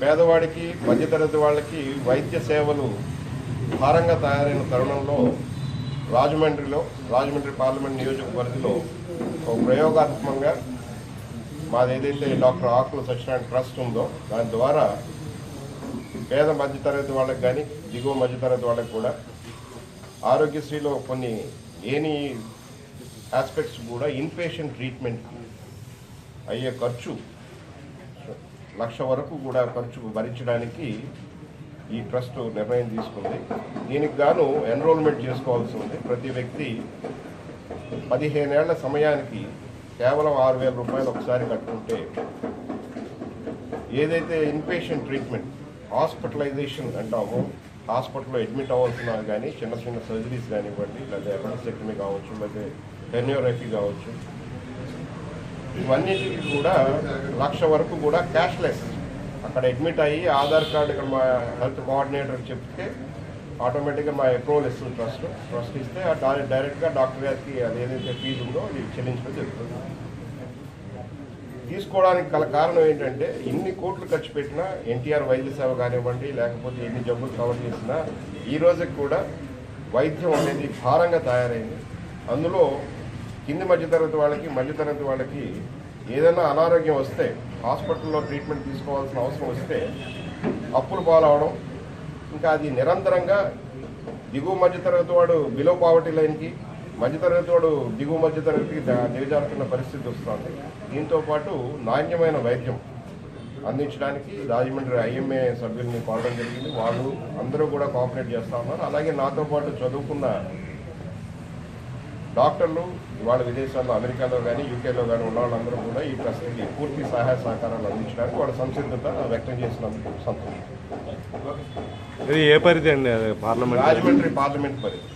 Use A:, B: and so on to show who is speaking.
A: పేదవాడికి మధ్యతరగతి వాళ్ళకి వైద్య సేవలు భారంగా తయారైన తరుణంలో రాజమండ్రిలో రాజమండ్రి పార్లమెంట్ నియోజకవర్గంలో ఒక ప్రయోగాత్మకంగా మాది ఏదైతే డాక్టర్ ఆకుల సత్యనారాయణ ట్రస్ట్ ఉందో దాని ద్వారా పేద మధ్యతరగతి వాళ్ళకి కానీ దిగువ మధ్యతరగతి వాళ్ళకి కూడా ఆరోగ్యశ్రీలో కొన్ని ఏని ఆస్పెక్ట్స్ కూడా ఇన్పేషెంట్ ట్రీట్మెంట్ అయ్యే ఖర్చు లక్ష వరకు కూడా ఖర్చు భరించడానికి ఈ ట్రస్ట్ నిర్ణయం తీసుకుంది. దీనికి గాను ఎన్రోల్మెంట్ చేసుకోవాల్సి ఉంది. ప్రతి వ్యక్తి పదిహేనేళ్ళ సమయానికి కేవలం ఆరు వేల రూపాయలు ఒకసారి కట్టుకుంటే ఏదైతే ఇన్పేషెంట్ ట్రీట్మెంట్ హాస్పిటలైజేషన్ అంటామో హాస్పిటల్లో అడ్మిట్ అవ్వాల్సిన కానీ చిన్న చిన్న సర్జరీస్ కానివ్వండి లేదా ఎమర్జెక్టమీ కావచ్చు లేదా టెన్యూరఫీ కావచ్చు ఇవన్నిటికి కూడా లక్ష వరకు కూడా క్యాష్లెస్. అక్కడ అడ్మిట్ అయ్యి ఆధార్ కార్డు ఇక్కడ మా హెల్త్ కోఆర్డినేటర్ చెప్తే ఆటోమేటిక్గా మా అప్రూవల్ ఇస్తుంది ట్రస్ట్. ట్రస్ట్ ఇస్తే ఆ డైరెక్ట్గా డాక్టర్ గారికి అది ఏదైతే ఫీజు ఉందో అది చెల్లించడం జరుగుతుంది. తీసుకోవడానికి గల కారణం ఏంటంటే ఇన్ని కోట్లు ఖర్చు పెట్టినా ఎన్టీఆర్ వైద్య సేవ కానివ్వండి లేకపోతే ఎన్ని జబ్బులు కవర్ చేసినా ఈ రోజుకి కూడా వైద్యం అనేది భారంగా తయారైంది. అందులో కింది మధ్యతరగతి వాళ్ళకి మధ్యతరగతి వాళ్ళకి ఏదైనా అనారోగ్యం వస్తే హాస్పిటల్లో ట్రీట్మెంట్ తీసుకోవాల్సిన అవసరం వస్తే అప్పులు పాలవడం ఇంకా అది నిరంతరంగా దిగువ మధ్యతరగతి వాడు బిలో పావర్టీ లైన్కి మధ్యతరగతి వాడు దిగువ మధ్యతరగతికి దిగజారుతున్న పరిస్థితి వస్తుంది. దీంతో పాటు నాణ్యమైన వైద్యం అందించడానికి రాజమండ్రి ఐఎంఏ సభ్యుల్ని కోరడం జరిగింది. వాళ్ళు అందరూ కూడా కోఆపరేట్ చేస్తూ ఉన్నారు. అలాగే నాతో పాటు చదువుకున్న డాక్టర్లు ఇవాళ విదేశాల్లో అమెరికాలో కానీ యూకేలో కానీ ఉన్న వాళ్ళందరూ కూడా ఈ ట్రస్ట్కి పూర్తి సహాయ సహకారాలు అందించడానికి వాళ్ళ సంసిద్ధత వ్యక్తం చేసినందుకు సంతోషం.
B: ఇది ఏ పరిధి అండి? పార్లమెంట్?
A: రాజమండ్రి పార్లమెంట్ పరిధి.